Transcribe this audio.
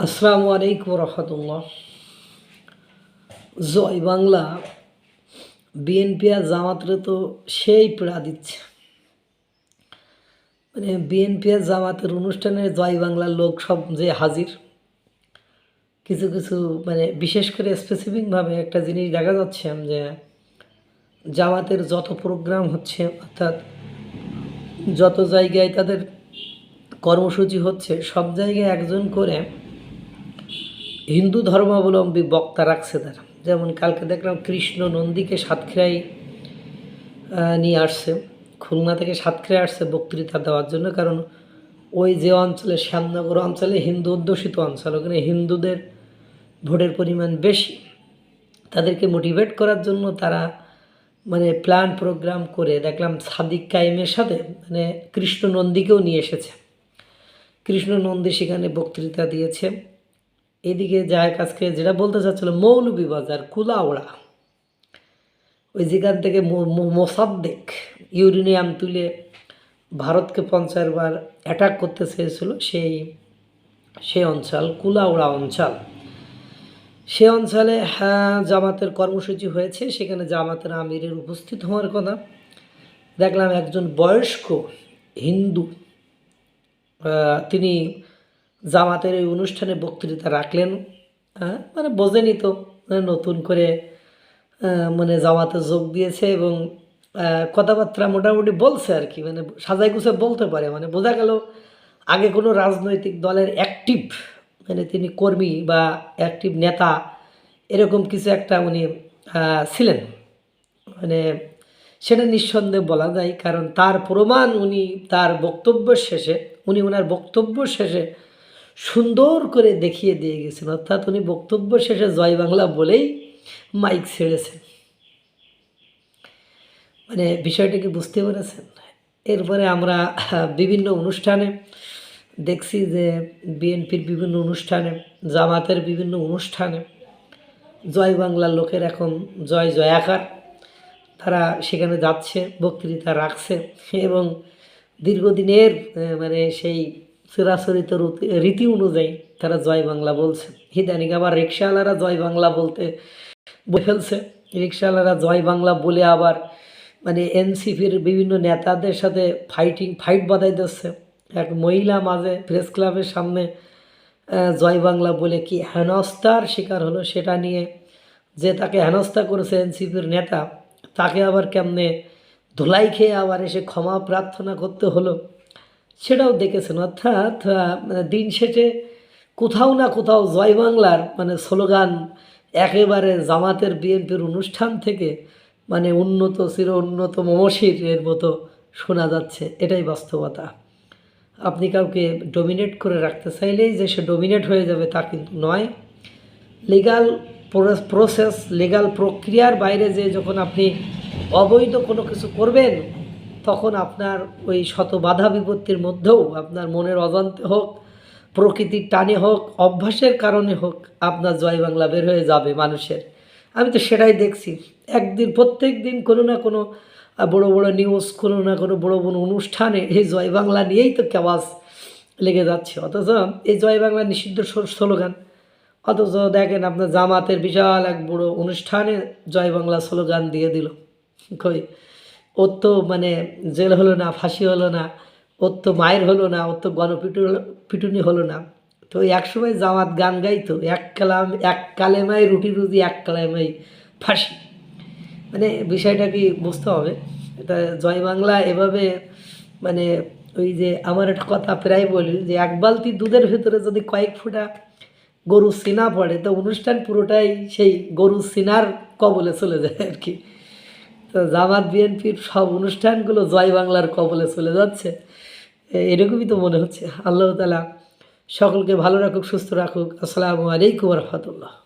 আসসালামু আলাইকুম রহমতুল্লাহ। জয় বাংলা, বিএনপি আর জামাতরে তো সেই পীড়া দিচ্ছে। মানে বিএনপি আর জামাতের অনুষ্ঠানে জয় বাংলার লোক সব যে হাজির, কিছু কিছু মানে বিশেষ করে স্পেসিফিকভাবে একটা জিনিস দেখা যাচ্ছে যে জামাতের যত প্রোগ্রাম হচ্ছে, অর্থাৎ যত জায়গায় তাদের কর্মসূচি হচ্ছে, সব জায়গায় একজন করে হিন্দু ধর্মাবলম্বী বক্তা রাখছে তারা। যেমন কালকে দেখলাম কৃষ্ণ নন্দীকে সাতক্ষীরায় নিয়ে আসছে। খুলনা থেকে সাতক্ষীরায় আসছে বক্তৃতা দেওয়ার জন্য, কারণ ওই যে অঞ্চলে, শ্যামনগর অঞ্চলে হিন্দু অধ্যুষিত অঞ্চল, ওখানে হিন্দুদের ভোটের পরিমাণ বেশি। তাদেরকে মোটিভেট করার জন্য তারা মানে প্ল্যান প্রোগ্রাম করে দেখলাম সাদিক কাইমের সাথে মানে কৃষ্ণ নন্দীকেও নিয়ে এসেছে। কৃষ্ণ নন্দী সেখানে বক্তৃতা দিয়েছে। এদিকে যায় কাছকে যেটা বলতে চাচ্ছিল মৌলভীবাজার কুলাওড়া ওই যেখান থেকে মোসাদ্দেক ইউরেনিয়াম তুলে ভারতকে পঞ্চাশবার অ্যাটাক করতে চেয়েছিল, সেই সেই অঞ্চল, কুলাউড়া অঞ্চল। সে অঞ্চলে হ্যাঁ জামাতের কর্মসূচি হয়েছে, সেখানে জামাতের আমিরের উপস্থিত হওয়ার কথা। দেখলাম একজন বয়স্ক হিন্দু তিনি জামাতের এই অনুষ্ঠানে বক্তৃতা রাখলেন হ্যাঁ, মানে বোঝেনি তো মানে নতুন করে মানে জামাতে যোগ দিয়েছে এবং কথাবার্তা মোটামুটি বলছে আর কি মানে সাজাই গুছে বলতে পারে। মানে বোঝা গেল আগে কোনো রাজনৈতিক দলের অ্যাক্টিভ মানে তিনি কর্মী বা অ্যাক্টিভ নেতা এরকম কিছু একটা উনি ছিলেন। মানে সেটা নিঃসন্দেহে বলা যায় কারণ তার প্রমাণ উনি তার বক্তব্য শেষে উনি ওনার বক্তব্য শেষে সুন্দর করে দেখিয়ে দিয়ে গেছেন। অর্থাৎ উনি বক্তব্য শেষে জয় বাংলা বলেই মাইক ছেড়েছেন। মানে বিষয়টা কি বুঝতে পেরেছেন? এরপরে আমরা বিভিন্ন অনুষ্ঠানে দেখছি যে বিএনপির বিভিন্ন অনুষ্ঠানে, জামাতের বিভিন্ন অনুষ্ঠানে জয় বাংলার লোকের এখন জয় জয়াকার। তারা সেখানে যাচ্ছে, বক্তৃতা রাখছে এবং দীর্ঘদিনের মানে সেই চিরাচরিত রুতি- অনুযায়ী তারা জয় বাংলা বলছে। ইদানিং আবার রিক্সাওয়ালারা জয় বাংলা বলতে বলে ফেলছে। রিক্সাওয়ালারা জয় বাংলা বলে আবার মানে এনসিপির বিভিন্ন নেতাদের সাথে ফাইটিং ফাইট বাধাই দিচ্ছে। এক মহিলা মাঝে প্রেস ক্লাবের সামনে জয় বাংলা বলে কি হেনস্থার শিকার হলো সেটা নিয়ে যে তাকে হেনস্থা করেছে এনসিপির নেতা, তাকে আবার কেমনে ধুলাই খেয়ে আবার এসে ক্ষমা প্রার্থনা করতে হলো? সেটাও দেখেছেন। অর্থাৎ দিন শেষে কোথাও না কোথাও জয় বাংলার মানে স্লোগান একেবারে জামাতের বিএনপির অনুষ্ঠান থেকে মানে উন্নত চির উন্নত মমশির এর মতো শোনা যাচ্ছে। এটাই বাস্তবতা। আপনি কাউকে ডমিনেট করে রাখতে চাইলেই যে সে ডোমিনেট হয়ে যাবে তা কিন্তু নয়। লিগাল প্রসেস লিগাল প্রক্রিয়ার বাইরে যে যখন আপনি অবৈধ কোনো কিছু করবেন তখন আপনার ওই শত বাধা বিপত্তির মধ্যেও আপনার মনের অজান্তে হোক, প্রকৃতির টানে হোক, অভ্যাসের কারণে হোক আপনার জয় বাংলা বের হয়ে যাবে মানুষের। আমি তো সেটাই দেখছি। একদিন, প্রত্যেক দিন কোনো না কোনো বড় বড় নিউজ কোনো না কোনো বড় বড় অনুষ্ঠানে এই জয় বাংলা নিয়েই তো কেওয়াজ লেগে যাচ্ছে। অথচ এই জয় বাংলা নিষিদ্ধ স্লোগান। অথচ দেখেন আপনার জামাতের বিশাল এক বড় অনুষ্ঠানে জয় বাংলা স্লোগান দিয়ে দিল। কই? ওর তো মানে জেল হলো না, ফাঁসি হলো না ওর তো মায়ের হলো না ওর তো গণপিটু পিটুনি হলো না। তো একসময় জামাত গান গাইতো, এক কালাম, এক কালেমাই রুটি রুটি এক কালেমাই ফাঁসি। মানে বিষয়টা কি বুঝতে হবে? এটা জয় বাংলা এভাবে মানে ওই যে আমার একটা কথা প্রায় বলি যে এক বালতি দুধের ভেতরে যদি কয়েক ফোঁটা গরু সিনা পড়ে, তো অনুষ্ঠান পুরোটাই সেই গরু সিনার কবলে চলে যায় আর কি। জামাত, বিএনপির সব অনুষ্ঠানগুলো জয় বাংলার কবলে চলে যাচ্ছে। এরকমই তো মনে হচ্ছে। আল্লাহ তালা সকলকে ভালো রাখুক, সুস্থ রাখুক। আসসালামু আলাইকুম রহমতুল্লাহ।